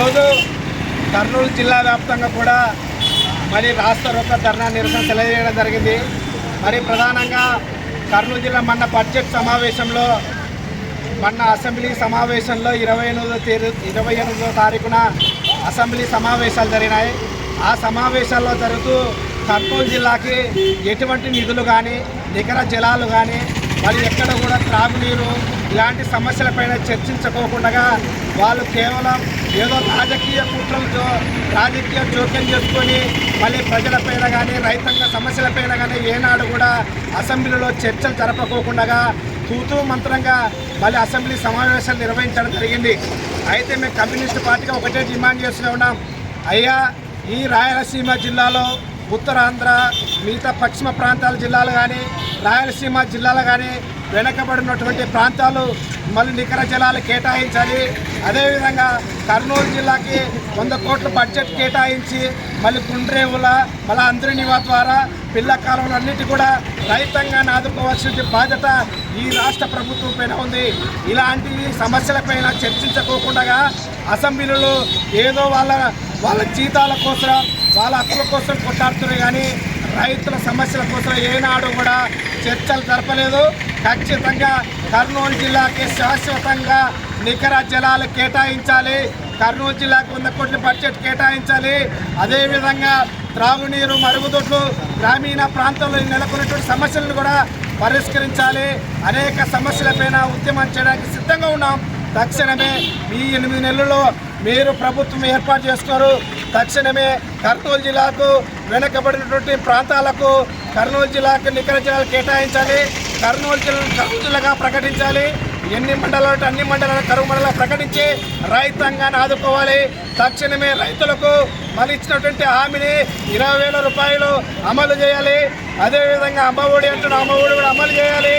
ఈరోజు కర్నూలు జిల్లా వ్యాప్తంగా కూడా మరి రాష్ట్ర రొక్క ధర్నా నిరసన తెలియజేయడం జరిగింది. మరి ప్రధానంగా కర్నూలు జిల్లా మొన్న బడ్జెట్ సమావేశంలో మొన్న అసెంబ్లీ సమావేశంలో ఇరవై ఎనిమిదో తేదీ ఇరవై ఎనిమిదో తారీఖున అసెంబ్లీ సమావేశాలు జరిగినాయి. ఆ సమావేశాల్లో జరుగుతూ కర్నూలు జిల్లాకి ఎటువంటి నిధులు కానీ నికర జలాలు కానీ మరి ఎక్కడ కూడా త్రాగునీరు ఇలాంటి సమస్యలపైన చర్చించుకోకుండా వాళ్ళు కేవలం ఏదో రాజకీయ కుట్రలతో రాజకీయ జోక్యం చేసుకొని మళ్ళీ ప్రజలపైన కానీ రైతాంగ సమస్యలపైన కానీ ఏనాడు కూడా అసెంబ్లీలో చర్చలు జరపకోకుండా తూతూ మంత్రంగా మళ్ళీ అసెంబ్లీ సమావేశాలు నిర్వహించడం జరిగింది. అయితే మేము కమ్యూనిస్ట్ పార్టీగా ఒకటే డిమాండ్ చేస్తూనే ఉన్నాం. అయ్యా ఈ రాయలసీమ జిల్లాలో ఉత్తరాంధ్ర మిగతా పశ్చిమ ప్రాంతాల జిల్లాలు కానీ రాయలసీమ జిల్లాలు కానీ వెనకబడినటువంటి ప్రాంతాలు మళ్ళీ నికర జలాలు కేటాయించాలి. అదేవిధంగా కర్నూలు జిల్లాకి వంద కోట్ల బడ్జెట్ కేటాయించి మళ్ళీ కుండ్రేవుల మళ్ళీ అందరినివా ద్వారా పిల్ల కాలువలన్నిటి కూడా రైతాంగాన్ని ఆదుకోవాల్సిన బాధ్యత ఈ రాష్ట్ర ప్రభుత్వం పైన ఉంది. ఇలాంటి సమస్యలపైన చర్చించకోకుండా అసెంబ్లీలో ఏదో వాళ్ళ వాళ్ళ జీతాల కోసం వాళ్ళ హక్కుల కోసం కొట్టాడుతున్నారు కానీ రైతుల సమస్యల కోసం ఏనాడు కూడా చర్చలు జరపలేదు. ఖచ్చితంగా కర్నూలు జిల్లాకి శాశ్వతంగా నికర జలాలు కేటాయించాలి. కర్నూలు జిల్లాకు వంద కోట్ల బడ్జెట్ కేటాయించాలి. అదేవిధంగా త్రాగునీరు మరుగుదొడ్లు గ్రామీణ ప్రాంతంలో నెలకొన్నటువంటి సమస్యలను కూడా పరిష్కరించాలి. అనేక సమస్యలపైన ఉద్యమం చేయడానికి సిద్ధంగా ఉన్నాం. తక్షణమే ఈ ఎనిమిది నెలల్లో మీరు ప్రభుత్వం ఏర్పాటు చేస్తున్నారు తక్షణమే కర్నూలు జిల్లాకు వెనుకబడినటువంటి ప్రాంతాలకు కర్నూలు జిల్లాకు నికర జిల్లాలు కేటాయించాలి. కర్నూలు జిల్లా కరువు జిల్లాగా ప్రకటించాలి. ఎన్ని మండలాలు అన్ని మండలాలు కరువు మండలాలు ప్రకటించి రైతాంగాన్ని ఆదుకోవాలి. తక్షణమే రైతులకు మళ్ళీ ఇచ్చినటువంటి హామీని ఇరవై వేల రూపాయలు అమలు చేయాలి. అదేవిధంగా అమ్మఒడి అంటున్న అమ్మఒడి కూడా అమలు చేయాలి.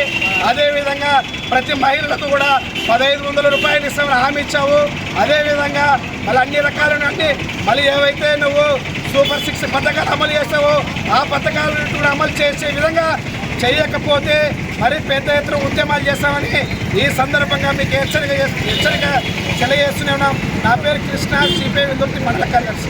అదేవిధంగా ప్రతి మహిళలకు కూడా పదహైదు వందల రూపాయలు ఇస్తామని హామీ ఇచ్చావు. అదేవిధంగా మళ్ళీ అన్ని రకాలైన మళ్ళీ ఏవైతే నువ్వు సూపర్ సిక్స్ పథకాలు అమలు చేస్తావో ఆ పథకాలను కూడా అమలు చేసే విధంగా చేయకపోతే మరి పెద్ద ఎత్తున ఉద్యమాలు చేస్తామని ఈ సందర్భంగా మీకు హెచ్చరిక హెచ్చరిక తెలియజేస్తూనే ఉన్నాం. నా పేరు కృష్ణ సిపిఐ విందుర్తి మండల కార్యదర్శి.